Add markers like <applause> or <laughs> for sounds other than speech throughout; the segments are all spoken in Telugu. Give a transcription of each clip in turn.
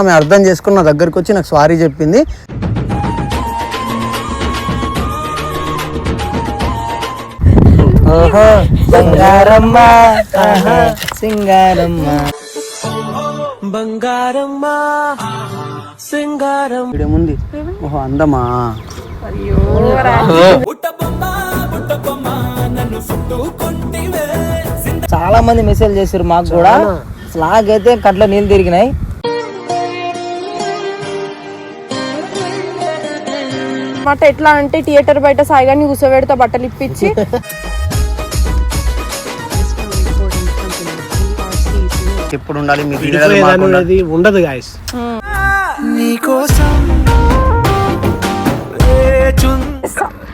ఆమె అర్థం చేసుకుని నా దగ్గరకు వచ్చి నాకు సారీ చెప్పింది. ఓహో సింగారమ్మ. ఓహో అందమా? చాలా మంది మెసేజ్ చేశారు మాకు కూడా. లాగైతే కట్ల నీళ్ళు తిరిగినాయి. మాట ఎట్లా అంటే థియేటర్ బయట సాయిగాన్ని కూర్చోబెడతా బట్టలు ఇప్పించి <laughs> ఎప్పుడు ఉండాలి మీ ఉండదు గాయస్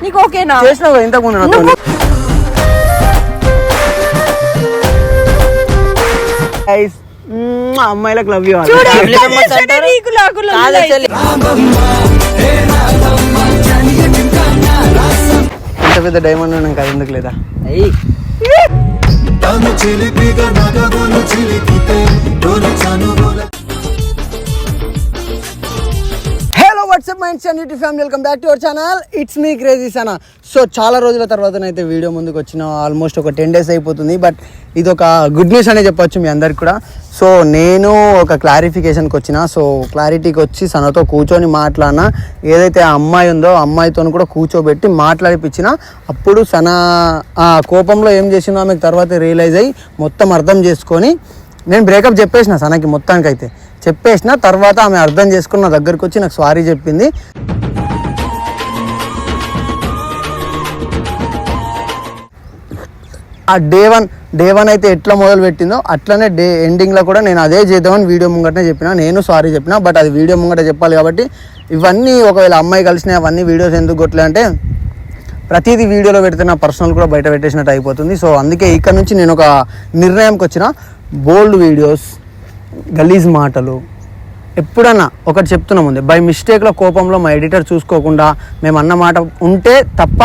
నీకు ఓకేనా? చేసినావు ఇంతకు ముందు అమ్మాయిలకు లవ్ యూ. చూడు, పెద్ద డైమండ్ ఉన్నాం కదా ఎందుకు లేదా? అయ్యి hello WhatsApp minds and YouTube family welcome back to our channel it's me crazy Sana so చాలా రోజుల తర్వాతనైతే వీడియో ముందుకు వచ్చిన ఆల్మోస్ట్ ఒక టెన్ డేస్ అయిపోతుంది. బట్ ఇది ఒక గుడ్ న్యూస్ అనే చెప్పొచ్చు మీ అందరికి కూడా. సో నేను ఒక క్లారిఫికేషన్కి వచ్చిన. సో క్లారిటీకి వచ్చి సనతో కూర్చొని మాట్లాడినా. ఏదైతే ఆ అమ్మాయి ఉందో అమ్మాయితో కూడా కూర్చోబెట్టి మాట్లాడిపించిన. అప్పుడు సన ఆ కోపంలో ఏం చేసిందో ఆమెకు తర్వాత రియలైజ్ అయ్యి మొత్తం అర్థం చేసుకొని నేను బ్రేకప్ చెప్పేసిన సనకి మొత్తానికైతే. చెప్పేసిన తర్వాత ఆమె అర్థం చేసుకుని నా వచ్చి నాకు సారీ చెప్పింది. ఆ డే వన్ డే వన్ అయితే ఎట్లా మొదలు పెట్టిందో అట్లనే డే ఎండింగ్లో కూడా నేను అదే చేద్దామని వీడియో ముంగటనే చెప్పిన. నేను సారీ చెప్పిన బట్ అది వీడియో ముంగట చెప్పాలి కాబట్టి ఇవన్నీ ఒకవేళ అమ్మాయి కలిసిన అవన్నీ వీడియోస్ ఎందుకు కొట్టలే అంటే ప్రతిదీ వీడియోలో పెడితే నా పర్సనల్ కూడా బయట పెట్టేసినట్టు అయిపోతుంది. సో అందుకే ఇక్కడ నుంచి నేను ఒక నిర్ణయంకి వచ్చిన బోల్డ్ వీడియోస్ గలీజ్ మాటలు ఎప్పుడన్నా ఒకటి చెప్తున్నా ముందే బై మిస్టేక్లో కోపంలో మా ఎడిటర్ చూసుకోకుండా మేము అన్న మాట ఉంటే తప్ప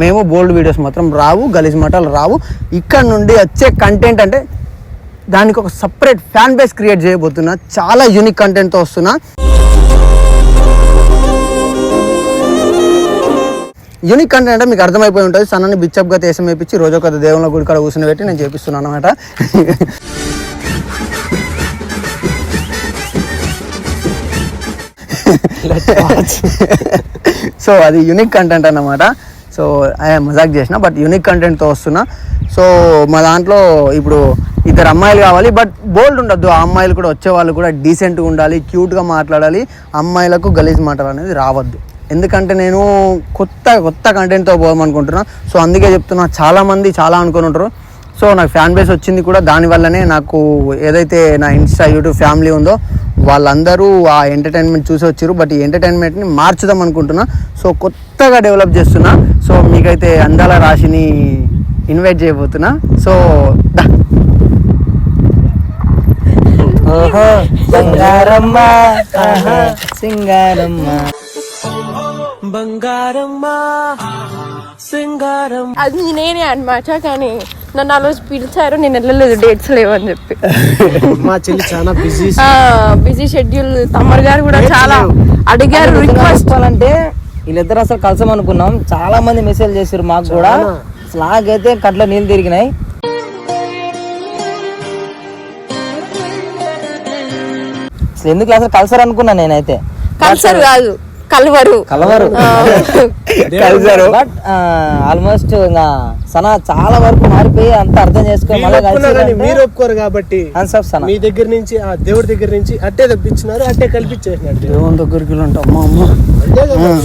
మేము బోల్డ్ వీడియోస్ మాత్రం రావు గలీజ్ మాటలు రావు. ఇక్కడ నుండి వచ్చే కంటెంట్ అంటే దానికి ఒక సపరేట్ ఫ్యాన్ బేస్ క్రియేట్ చేయబోతున్నా. చాలా యూనిక్ కంటెంట్తో వస్తున్నా. యూనిక్ కంటెంట్ అంటే మీకు అర్థమైపోయి ఉంటుంది. సన్నని బిచ్చప్గా దేశం వేపించి రోజు ఒక దేవుళ్ళ గుడి కాడ కూర్చుని పెట్టి నేను చేపిస్తున్నాను అనమాట సో <laughs> అది యూనిక్ కంటెంట్ అన్నమాట. సో మజాక్ చేసిన బట్ యూనిక్ కంటెంట్తో వస్తున్నా. సో మా దాంట్లో ఇప్పుడు ఇద్దరు అమ్మాయిలు కావాలి బట్ బోల్డ్ ఉండొద్దు. ఆ అమ్మాయిలు కూడా వచ్చే వాళ్ళు కూడా డీసెంట్గా ఉండాలి క్యూట్గా మాట్లాడాలి. అమ్మాయిలకు గలీజ్ మాటలు అనేది రావద్దు. ఎందుకంటే నేను కొత్త కొత్త కంటెంట్తో పోదామనుకుంటున్నా సో అందుకే చెప్తున్నా చాలామంది చాలా అనుకుని ఉంటారు. సో నాకు ఫ్యాన్ బేస్ వచ్చింది కూడా దానివల్లనే నాకు ఏదైతే నా ఇన్స్టా యూట్యూబ్ ఫ్యామిలీ ఉందో వాళ్ళందరూ ఆ ఎంటర్టైన్మెంట్ చూసి వచ్చారు బట్ ఈ ఎంటర్టైన్మెంట్ని మార్చుదాం అనుకుంటున్నా. సో కొత్తగా డెవలప్ చేస్తున్నా. సో మీకైతే అందాల రాశిని ఇన్వైట్ చేయబోతున్నా. సో సింగారమ్మ. ఆహా, సింగారమ్మ. అది నేనే అనమాట కానీ నన్ను ఆ రోజు పిలిచారు నేను వెళ్ళలేదు డేట్స్ లేవని చెప్పి. మా చెల్లి చాలా బిజీ బిజీ షెడ్యూల్ తమ్మర్ గారు కూడా చాలా అడిగారు రిక్వెస్ట్ చెప్పాలంటే వీళ్ళిద్దరు అసలు కలిసాం అనుకున్నాం. చాలా మంది మెసేజ్ చేశారు మాకు కూడా. లాగైతే కట్ల నీళ్ళు తిరిగినాయి. ఎందుకు అసలు కలిసారు అనుకున్నా నేనైతే? కల్చర్ కాదు. కలవరు. కలవరు. కలిసారు బట్ ఆల్మోస్ట్ ఇంకా సనా చాలా వరకు మారిపోయి అంత అర్థం కానీ మీరు ఒప్పుకోరు కాబట్టి మీ దగ్గర నుంచి ఆ దేవుడి దగ్గర నుంచి అట్టే తప్పించినారు అట్టే కల్పించేసినాడు దేవుడు. దేవుని దగ్గరికి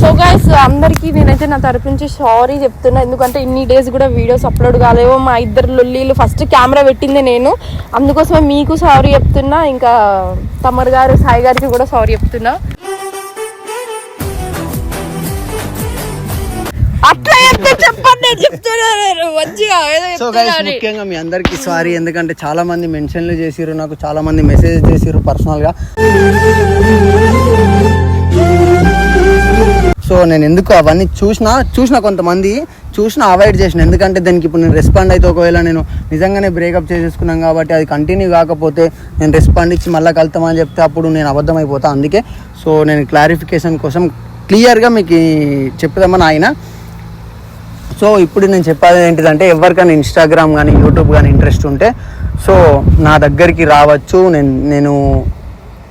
సో గైస్ అందరికి నేనైతే నా తరపు నుంచి సారీ చెప్తున్నా. ఎందుకంటే ఇన్ని డేస్ కూడా వీడియోస్ అప్లోడ్ కాలేవో. మా ఇద్దరు లొల్లీలు ఫస్ట్ కెమెరా పెట్టింది నేను. అందుకోసమే మీకు సారీ చెప్తున్నా. ఇంకా తమర్ గారు సాయి గారికి కూడా సారీ చెప్తున్నా. మంచిగా సో గైస్. ముఖ్యంగా మీ అందరికీ సారీ ఎందుకంటే చాలా మంది మెన్షన్లు చేసిర్రు నాకు చాలా మంది మెసేజ్ చేసిర్రు పర్సనల్గా. సో నేను ఎందుకు అవన్నీ చూసిన చూసిన కొంతమంది చూసిన అవాయిడ్ చేసిన. ఎందుకంటే దానికి ఇప్పుడు నేను రెస్పాండ్ అయితే ఒకవేళ నేను నిజంగానే బ్రేకప్ చేసేసుకున్నాం కాబట్టి అది కంటిన్యూ కాకపోతే నేను రెస్పాండ్ ఇచ్చి మళ్ళీ కలుతామని చెప్తే అప్పుడు నేను అబద్ధం అయిపోతా. అందుకే సో నేను క్లారిఫికేషన్ కోసం క్లియర్గా మీకు చెప్దామని ఆయన సో ఇప్పుడు నేను చెప్పేది ఏంటిదంటే ఎవరికైనా ఇన్స్టాగ్రామ్ కానీ యూట్యూబ్ కానీ ఇంట్రెస్ట్ ఉంటే సో నా దగ్గరికి రావచ్చు నేను నేను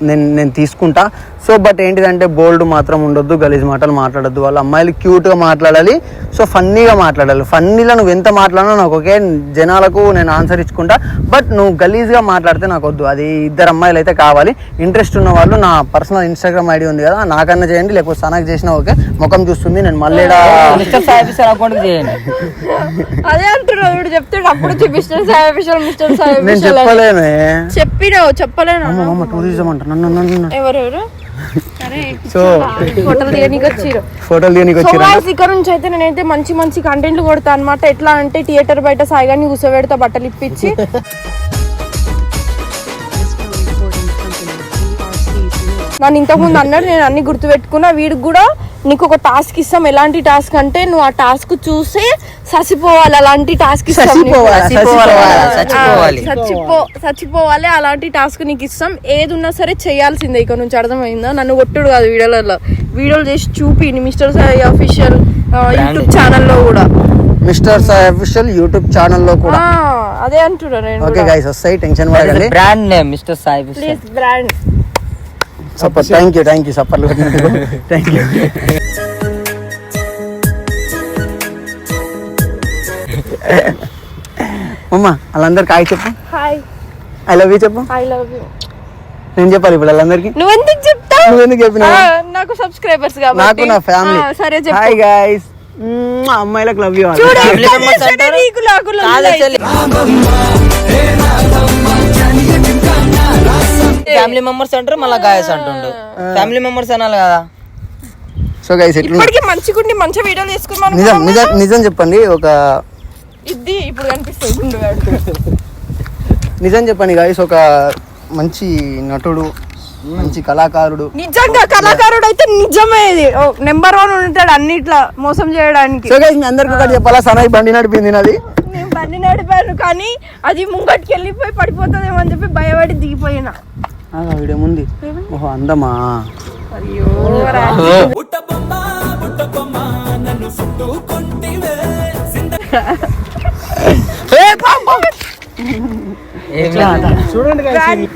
నేను నేను తీసుకుంటా. సో బట్ ఏంటిదంటే బోల్డ్ మాత్రం ఉండొద్దు గలీజ్ మాటలు మాట్లాడొద్దు. వాళ్ళ అమ్మాయిలు క్యూట్గా మాట్లాడాలి. సో ఫన్నీగా మాట్లాడాలి. ఫన్నీలో నువ్వు ఎంత మాట్లాడినా నాకు ఒకే జనాలకు నేను ఆన్సర్ ఇచ్చుకుంటా. బట్ నువ్వు గలీజ్గా మాట్లాడితే నాకు వద్దు. అది ఇద్దరు అమ్మాయిలు అయితే కావాలి. ఇంట్రెస్ట్ ఉన్న వాళ్ళు నా పర్సనల్ ఇన్స్టాగ్రామ్ ఐడి ఉంది కదా నాకన్నా చేయండి లేకపోతే సనక్ చేసినా ఓకే ముఖం చూస్తుంది నేను మళ్ళీ మిస్టర్ సాయి ఆఫీసర్ అకౌంట్ చేయండి. <laughs> అదే అంటున్నాడు వీడు చెప్తాడు అప్పుడు mister Sai official mister Sai నేను official అని. చెప్పలేనే. చెప్పినావు చెప్పలేను? టూరిజం అంట. నన్ను నన్ను నన్ను. ఎవరెవరు? <laughs> సో ఫోటోలు వచ్చిరా ఇక్కడ నుంచి అయితే నేనైతే మంచి మంచి కంటెంట్లు కొడతా అనమాట ఎట్లా అంటే థియేటర్ బయట సాయిగాని కూర్చోబెడతా బట్టలు ఇప్పించి. <laughs> నన్ను ఇంతకుముందు అన్నాడు నేను అన్ని గుర్తు పెట్టుకున్నా వీడికి కూడా నీకు ఒక టాస్క్ ఇస్తాం. ఎలాంటి టాస్క్ అంటే నువ్వు ఆ టాస్క్ చూసి ససిపోవాలి అలాంటి టాస్క్ ఇస్తాం. చచ్చిపోవాలా? చచ్చిపోవాలా? చచ్చిపోవాలా? చచ్చిపోవాలి చచ్చిపో చచ్చిపోవాలి అలాంటి టాస్క్ నీకు ఇస్తాం. ఏది ఉన్నా సరే చేయాల్సిందే ఇక్కడ నుంచి అర్థమైందా? నన్ను కొట్టుడు కాదు వీడియోలలో. వీడియోలు చేసి చూపి మిస్టర్ సాయి అఫీషియల్ యూట్యూబ్ ఛానల్లో కూడా. మిస్టర్ సాయి అఫీషియల్ యూట్యూబ్ ఛానల్లో కూడా. అదే అంటున్నా నేను ఓకే గైస్ వస్తాయి. టెన్షన్ పడకండి. Brand name mister Sai please brand support thank you thank you సప్పర్లు thank you అమ్మ వాళ్ళందరికి హాయ్ చెప్పు. హాయ్. ఐ లవ్ యూ చెప్పు. ఐ లవ్ యూ నేను చెప్పాలి ఇప్పుడు వాళ్ళందరికి? నువ్వెందుకు చెప్తావు? నువ్వెందుకు చెప్పినావు? ఆ, నాకు సబ్స్క్రైబర్స్ నాకు కాబట్టి నా ఫ్యామిలీ సరే చెప్పు. హాయ్ గైస్ అమ్మాయిలకు లవ్ యూ చూడు? నీకు నాకు actually. ఫ్యామిలీ మెంబర్స్ అంటారు మళ్ళీ గాయస్ అంటుండు. ఫ్యామిలీ మెంబర్స్ అనాలి కదా. సో గైస్ ఎట్లా ఇప్పటికి మంచిగుండి మంచి వీడియోలు తీసుకున్నాను నిజం నిజం నిజం చెప్పండి ఒక ఇది ఇప్పుడు కనిపిస్తుంది గుండు. నిజం చెప్పండి గాయస్ ఒక మంచి నటుడు మంచి కళాకారుడు. నిజంగా కళాకారుడు అయితే నిజమే ఇది. నెంబర్ వన్ ఉంటాడు అన్నిట్లా మోసం చేయడానికి. సో గైస్ మీ అందరికి ఒకటి చెప్పాలా? సనాయి బండి నడిపింది నాది. నేను బండి నడిపాను కానీ అది ముంగటికి వెళ్ళిపోయి పడిపోతుందేమో అని చెప్పి భయపడి దిగిపోయినా. ఆ, వీడియో ముందు. ఓహో అందమా? అయ్యో. చూడండి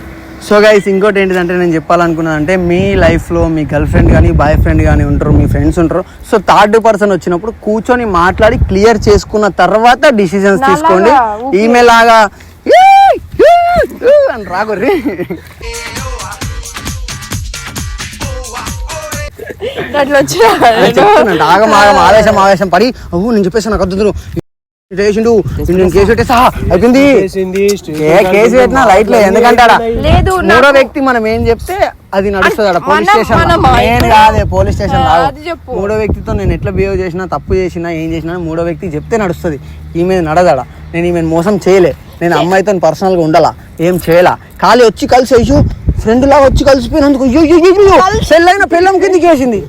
సో గైస్ ఇంకోటి ఏంటిదంటే నేను చెప్పాలనుకున్నాను అంటే మీ లైఫ్లో మీ గర్ల్ ఫ్రెండ్ కానీ బాయ్ ఫ్రెండ్ కానీ ఉంటారు మీ ఫ్రెండ్స్ ఉంటారు. సో థర్డ్ పర్సన్ వచ్చినప్పుడు కూర్చొని మాట్లాడి క్లియర్ చేసుకున్న తర్వాత డిసిషన్స్ నాలాగా తీసుకోండి. ఈమె లాగా అని రాగొర్రి అట్లా వచ్చిన ఆగం ఆగం ఆవేశం ఆవేశం. పడి అవ్వు నేను చెప్పేసి నాకు నేను కేసు పెట్టేసా? అయిపోయింది. చేసింది, ఏ కేసు పెట్టినా లైట్ లేదు ఎందుకంటే లేదు మూడో వ్యక్తి మనం ఏం చెప్తే అది నడుస్తుంది ఆడ. పోలీస్ స్టేషన్ మనమా? నేను కాదే పోలీస్ స్టేషన్ రాదు అది చెప్పు. మూడో వ్యక్తితో నేను ఎట్లా బిహేవ్ చేసినా తప్పు చేసినా ఏం చేసినా మూడో వ్యక్తి చెప్తే నడుస్తుంది. ఈమె నడదాడ? నేను ఈమె మోసం చేయలే. నేను అమ్మాయితో పర్సనల్గా ఉండాలా? ఏం చేయలా? ఖాళీ వచ్చి కలిసి అయ్యో ఫ్రెండ్ లాగా వచ్చి కలిసిపోయినందుకు పెళ్ళైన పెళ్ళం కిందికి వేసింది.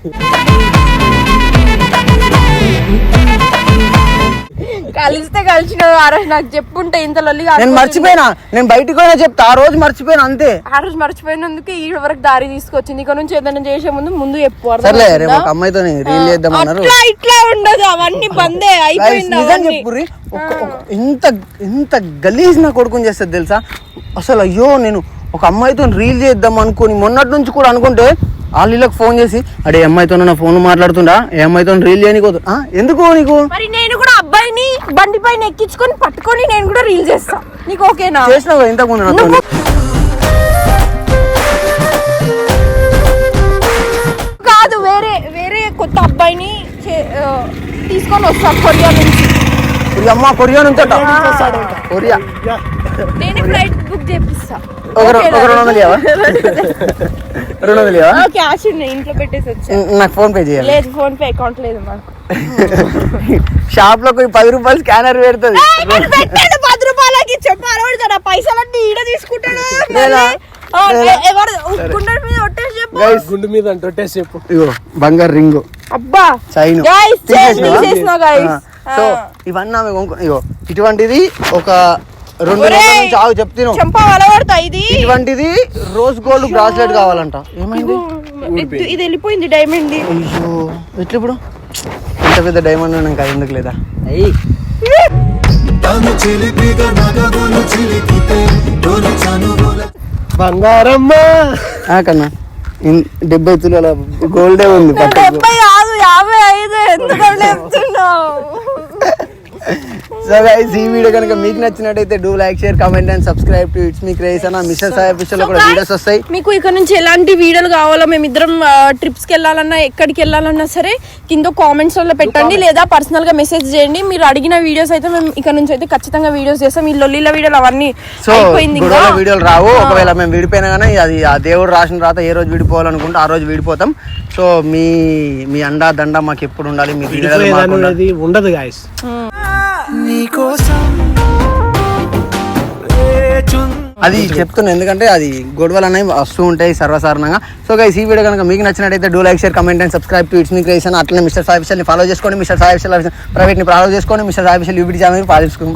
కలిస్తే కలిసిన నాకు చెప్పుంటే ఇంత లొల్లి నేను. మర్చిపోయినా. నేను బయటికి పోయినా చెప్తా. ఆ రోజు మర్చిపోయినా అంతే. ఆ రోజు మర్చిపోయినందుకు ఈ వరకు దారి తీసుకొచ్చింది. ఇక నుంచి ఏదైనా చేసే ముందు ముందు చెప్పు సర్లే రేపు అర్థమవుతుందా? ఒక అమ్మాయితో రీల్ చేద్దామన్నారు. అట్లా ఇట్లా ఉండదు అవన్నీ బందే అయిపోయింది నిజం. చెప్పుర్రి ఎంత ఎంత గలీజ్ నా కొడుకుని చేస్తుంది తెలుసా? అసలు అయ్యో నేను ఒక అమ్మాయితో రీల్ చేద్దాం అనుకుని మొన్నటి నుంచి కూడా అనుకుంటే వాళ్ళకి ఫోన్ చేసి అడే అమ్మాయితో నా ఫోన్ మాట్లాడుతుండా? ఏ అమ్మాయితో రీల్ చేయనీకోదు ఎందుకు నీకు? మరి నేను కూడా అబ్బాయిని బండి పైన ఎక్కించుకొని పట్టుకొని నేను కూడా రీల్ చేస్తా. నీకు ఓకేనా? చేసినావు కదా ఇంతకుముందు నాతో కాదు వేరే వేరే కొత్త అబ్బాయిని తీసుకొని వస్తా కొరియా నుంచి. ఇది అమ్మ కొరియా నుంచి అట. కొరియా. నేను ఫ్లైట్ బుక్ చేపిస్తా. ఇంట్లో పెట్టేసి నాకు ఫోన్ పే చేయాలి. లేదు ఫోన్ పే అకౌంట్ లేదు మాకు. షాప్లో పది రూపాయలు స్కానర్ పెడుతుంది. పది రూపాయలకి చెప్పారు పైసలన్నీ ఈడ తీసుకుంటాడు. మీద చెప్పు. గైస్ గుండు మీద అంటే చెప్పు. ఇగో బంగారు రింగు. అబ్బా చైన్? సో ఇవన్నీ ఆమె కొనుక్కో ఇగో ఇటువంటిది ఒక రెండు రోజుల నుంచి ఆగు చెప్తాను ఇది? ఇటువంటిది రోజ్ గోల్డ్ బ్రాస్లెట్ కావాలంట. ఏమైంది? ఇది- వెళ్ళిపోయింది డైమండ్. అయ్యో ఎట్లా ఇప్పుడు ఇంత పెద్ద డైమండ్ ఉన్నాక ఎందుకు లేదా? అయ్యి బంగారమ్మ! ఆ కన్నా. ఇన్- డెబ్బై తులాల గోల్డే ఉంది డెబ్బై కాదు యాభై ఐదు. ఎందుకంటే చెప్తున్నావు? సో గైస్ ఈ వీడియో కనుక మీకు నచ్చినట్టయితే do like share comment and subscribe to it's me craze అన్న మిస్టర్ సాయి అఫీషియల్ కూడా వీడియోస్ వస్తాయి. మీకు ఇక్కడ నుంచి ఎలాంటి వీడియోలు కావాలో మేమిద్దరం ట్రిప్స్కి వెళ్ళాలన్నా ఎక్కడికి వెళ్ళాలన్నా సరే కింద కామెంట్స్లో పెట్టండి లేదా పర్సనల్గా మెసేజ్ చేయండి. మీరు అడిగిన వీడియోస్ అయితే మేము ఇక్కడ నుంచి అయితే ఖచ్చితంగా వీడియోస్ చేస్తాం. ఈ లొల్లిల వీడియోలు అవన్నీ సో వీడియోలు రావు. ఒకవేళ మేము విడిపోయినా కానీ అది ఆ దేవుడు రాసిన రాత ఏ రోజు విడిపోవాలనుకుంటే ఆ రోజు విడిపోతాం. సో మీ మీ అండా దండ మాకు ఎప్పుడు ఉండాలి? మీ ఉండదు గాయస్ అది చెప్తున్నా ఎందుకంటే అది గొడవలు అనేవి వస్తూ ఉంటాయి సర్వసాధారణంగా. సో గైస్ ఈ వీడియో కనుక మీకు నచ్చినట్టయితే do like share comment and subscribe to it's me creation అట్లనే మిస్టర్ విషయాన్ని ఫాలో చేసుకోండి. మిస్టర్ సాయి విషయాలు ప్రైవేట్ని ఫాలో చేసుకోండి. మిస్టర్ సాయి విషయాలు యూబీ ఛానల్ ఫాలో చేసుకోండి.